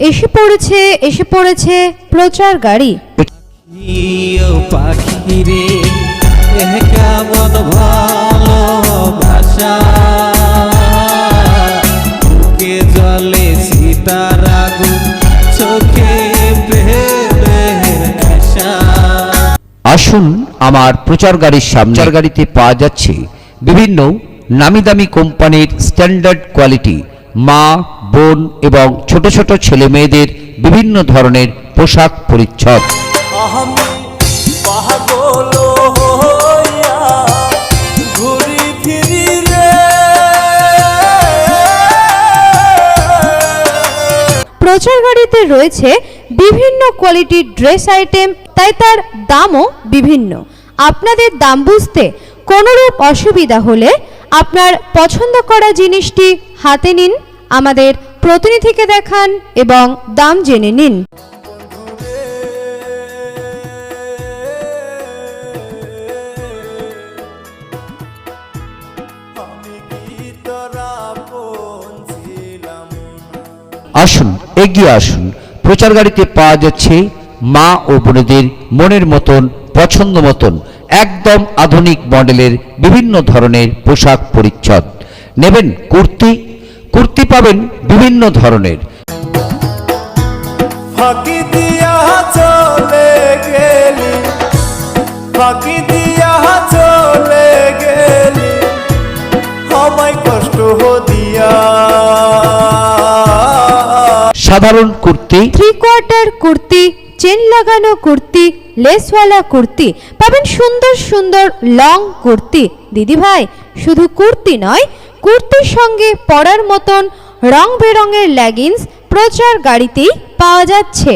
এসে পড়েছে এসে পড়েছে প্রচার গাড়ি। পাখি রে কেমন ভালোবাসা। জলে সীতার চোখে আসুন আমার প্রচার গাড়ির সামনে। গাড়িতে পাওয়া যাচ্ছে বিভিন্ন নামি দামি কোম্পানির স্ট্যান্ডার্ড কোয়ালিটি মা বোন এবং ছোট ছোট ছেলে মেয়েদের বিভিন্ন ধরনের পোশাক পরিচ্ছদ। প্রচার গাড়িতে রয়েছে বিভিন্ন কোয়ালিটির ড্রেস আইটেম তাই তার দামও বিভিন্ন। আপনাদের দাম বুঝতে কোনোরূপ অসুবিধা হলে আপনার পছন্দ করা জিনিসটি হাতে নিন। আমাদের প্রতিনিধিকে দেখান এবং দাম জেনে নিন। আসুন, এগিয়ে আসুন। প্রচার গাড়িতে পাওয়া যাচ্ছে মা ও বোনেদের মনের মতন, পছন্দ মতন, একদম আধুনিক মডেলের বিভিন্ন ধরনের পোশাক পরিচ্ছদ। নেবেন কুর্তি কুর্তি পাবেন বিভিন্ন ধরনের। ফাঁকি দিয়া চলে গেলি ফাঁকি দিয়া চলে গেলি আমায় কষ্ট দিয়া। সাধারণ kurti. Three quarter kurti chain লাগানো কুর্তি লেসওয়ালা কুর্তি পাবেন সুন্দর সুন্দর লং কুর্তি দিদি ভাই শুধু কুর্তি নয় কুর্তির সঙ্গে পরার মতন রং বেরঙের লেগিংস প্রচার গাড়িতেই পাওয়া যাচ্ছে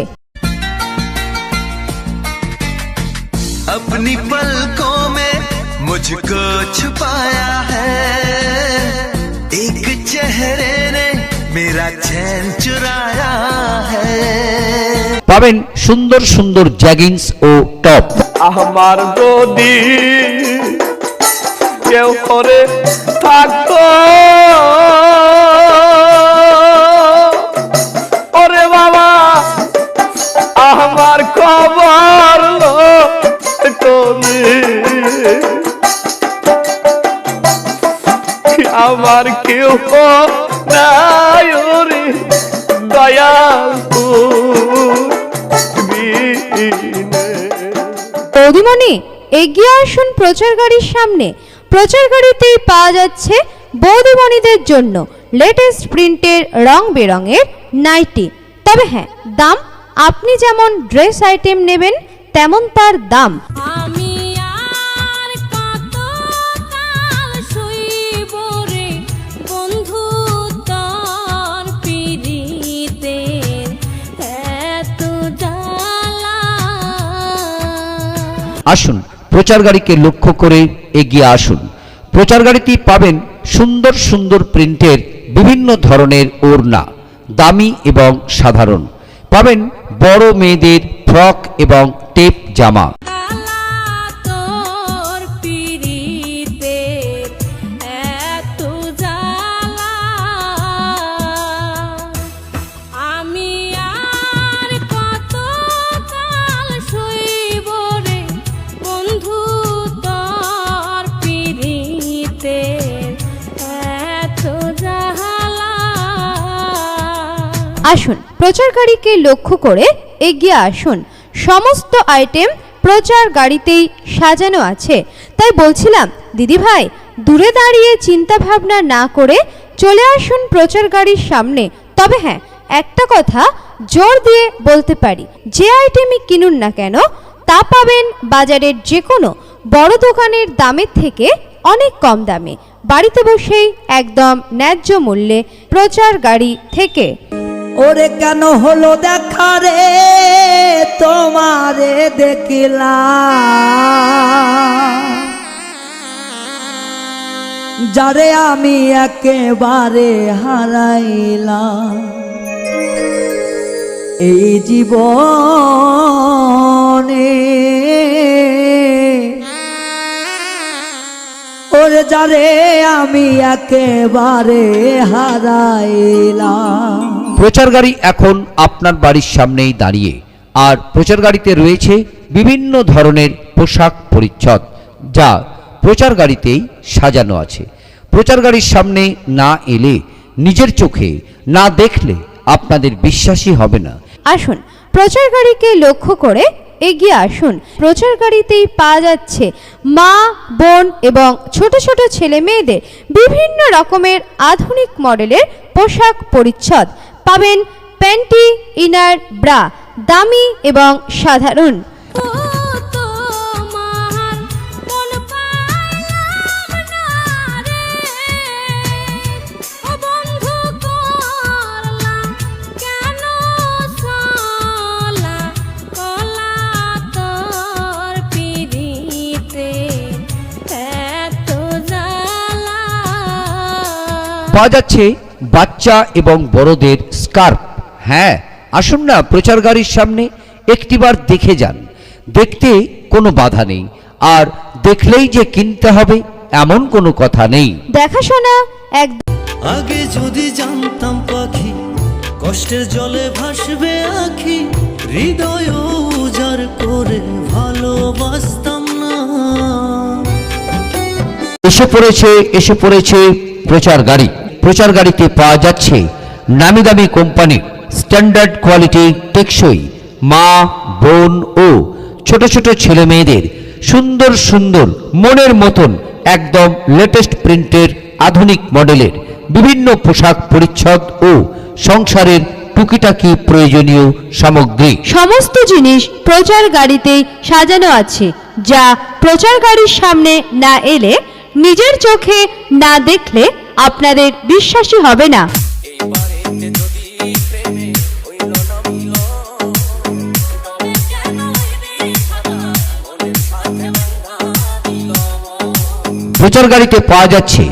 अपनी पलकों में मुझको छुपाया है एक चेहरे ने मेरा चैन चुराया है পাবেন সুন্দর সুন্দর জ্যাগিংস ও টপ। আমার যদি কেউ করে থাকতো বৌদিমণি এগিয়ে আসুন প্রচার গাড়ির সামনে। প্রচার গাড়িতেই পাওয়া যাচ্ছে বৌদিমণিদের জন্য লেটেস্ট প্রিন্টের রং বেরঙের নাইটি তবে হ্যাঁ দাম, আপনি যেমন ড্রেস আইটেম নেবেন, তেমন তার দাম। আসুন প্রচার গাড়িকে লক্ষ্য করে এগিয়ে আসুন। প্রচার গাড়িটি পাবেন সুন্দর সুন্দর প্রিন্টের বিভিন্ন ধরনের ওড়না, দামি এবং সাধারণ। পাবেন বড় মেয়েদের ফ্রক এবং টেপ জামা। আসুন। প্রচার গাড়িকে লক্ষ্য করে এগিয়ে আসুন। সমস্ত আইটেম প্রচার গাড়িতেই সাজানো আছে। তাই বলছিলাম, দিদি ভাই, দূরে দাঁড়িয়ে চিন্তা ভাবনা না করে চলে আসুন প্রচার গাড়ির সামনে। তবে হ্যাঁ একটা কথা জোর দিয়ে বলতে পারি, যে আইটেমই কিনুন না কেন, তা পাবেন বাজারের যে কোনো বড় দোকানের দামের থেকে অনেক কম দামে। বাড়িতে বসেই একদম ন্যায্য মূল্যে প্রচার গাড়ি থেকে ওরে কেন হলো দেখা রে? তোমারে দেখিলা যারে আমি একেবারে হারাইলাম। এই জীবনে ওরে যারে আমি একেবারে হারাইলাম। প্রচার গাড়ি এখন আপনার বাড়ির সামনেই দাঁড়িয়ে। আর প্রচার গাড়িতে রয়েছে বিভিন্ন ধরনের পোশাক পরিচ্ছদ, যা প্রচার গাড়িতেই সাজানো আছে। প্রচার গাড়ির সামনে না এলে নিজের চোখে, না দেখলে আপনাদের বিশ্বাসই হবে না। আসুন প্রচার গাড়িকে লক্ষ্য করে এগিয়ে আসুন। প্রচার গাড়িতেই পাওয়া যাচ্ছে মা, বোন এবং ছোট ছোট ছেলে মেয়েদের বিভিন্ন রকমের আধুনিক মডেলের পোশাক পরিচ্ছদ। পাবেন প্যান্টি ইনার ব্রা দামি এবং সাধারণ। মন পাওয়া যাচ্ছে বাচ্চা এবং বড়দের স্কার্ফ। হ্যাঁ আসুন না প্রচার গাড়ির সামনে একটিবার দেখে যান। দেখতে কোনো বাধা নেই। আর দেখলেই যে কিনতে হবে এমন কোনো কথা নেই। দেখাশোনা একদম আগে যদি জানতাম পাখি কষ্টের জলে ভাসবে আখি হৃদয় উজাড় করে ভালোবাসতাম না। এসে পড়েছে এসে পড়েছে প্রচার গাড়ি প্রচার গাড়িতে পাওয়া যাচ্ছে নামি দামি কোম্পানি স্ট্যান্ডার্ড কোয়ালিটি টেকসই মা, বোন ও ছোট ছোট ছেলে মেয়েদের সুন্দর সুন্দর মনের মতন একদম লেটেস্ট প্রিন্টের আধুনিক মডেলের বিভিন্ন পোশাক পরিচ্ছদ ও সংসারের টুকিটাকি প্রয়োজনীয় সামগ্রী। সমস্ত জিনিস প্রচার গাড়িতেই সাজানো আছে, যা প্রচার গাড়ির সামনে না এলে, নিজের চোখে না দেখলে আপনাদের বিশ্বাসই হবে না। প্রচার গাড়িতে পাওয়া যাচ্ছে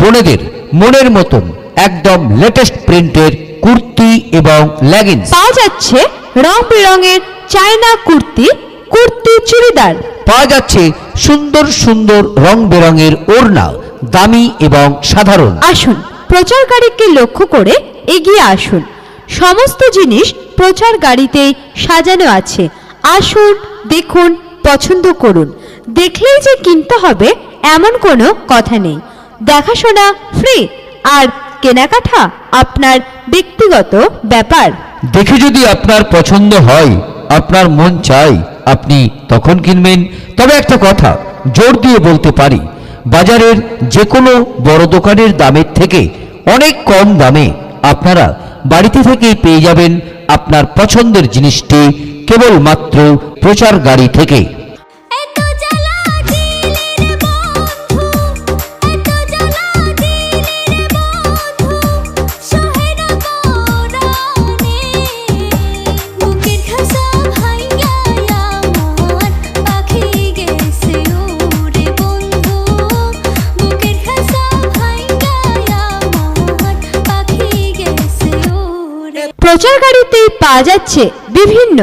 বোনেদের মনের মতন একদম লেটেস্ট প্রিন্টের কুর্তি এবং লেগিংস পাওয়া যাচ্ছে রং বেরঙের চায়না কুর্তি কুর্তি চুড়িদার। পাওয়া যাচ্ছে সুন্দর সুন্দর রং বেরঙের ওড়না দামি এবং সাধারণ। আসুন প্রচার গাড়িকে লক্ষ্য করে এগিয়ে আসুন। সমস্ত জিনিস প্রচার গাড়িতেই সাজানো আছে। আসুন দেখুন পছন্দ করুন। দেখলেই যে কিনতে হবে এমন কোনো কথা নেই। দেখাশোনা ফ্রি। আর কেনাকাটা আপনার ব্যক্তিগত ব্যাপার। দেখে যদি আপনার পছন্দ হয় আপনার মন চাই আপনি তখন কিনবেন। তবে একটা কথা, জোর দিয়ে বলতে পারি, বাজারের যে কোনো বড় দোকানের দামের থেকে অনেক কম দামে আপনারা বাড়িতে থেকেই পেয়ে যাবেন আপনার পছন্দের জিনিসটি কেবলমাত্র প্রচার গাড়ি থেকে। প্রচার গাড়িতেই পাওয়া যাচ্ছে বিভিন্ন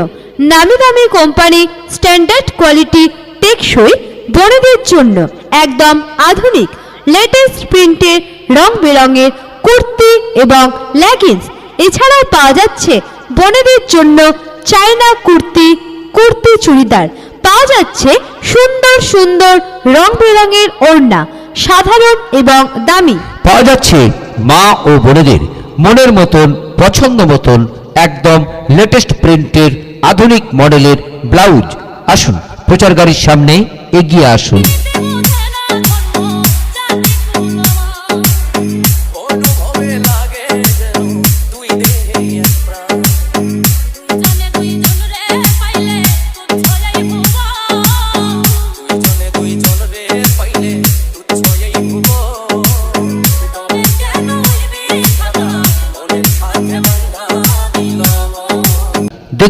নামি দামি কোম্পানি স্ট্যান্ডার্ড কোয়ালিটি টেকসই বড়দের জন্য একদম আধুনিক লেটেস্ট প্রিন্টের রং বেরঙের কুর্তি এবং লেগিংস। এছাড়াও পাওয়া যাচ্ছে বনেদের জন্য চায়না কুর্তি কুর্তি চুড়িদার। পাওয়া যাচ্ছে সুন্দর সুন্দর রং বেরঙের ওড়না, সাধারণ এবং দামি। পাওয়া যাচ্ছে মা ও বোনেদের মনের মতন, পছন্দ মতন একদম লেটেস্ট প্রিন্টের আধুনিক মডেলের ব্লাউজ আসুন প্রচার গাড়ির সামনে এগিয়ে আসুন।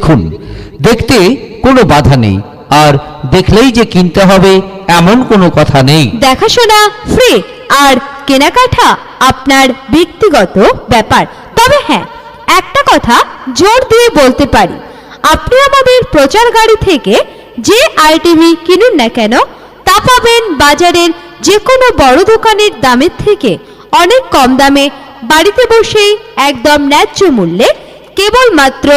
দেখুন, দেখতে কোনো বাধা নেই, আর দেখলেই যে কিনতে হবে এমন কোনো কথা নেই। দেখাশোনা ফ্রি আর কেনাকাটা আপনার ব্যক্তিগত ব্যাপার। তবে হ্যাঁ একটা কথা জোর দিয়ে বলতে পারি। আপনি আমাদের প্রচার গাড়ি থেকে যে আইটেমই কিনুন না কেন, তা পাবেন বাজারের যে কোনো বড় দোকানের দামের থেকে অনেক কম দামে বাড়িতে বসেই একদম ন্যায্য মূল্যে কেবলমাত্র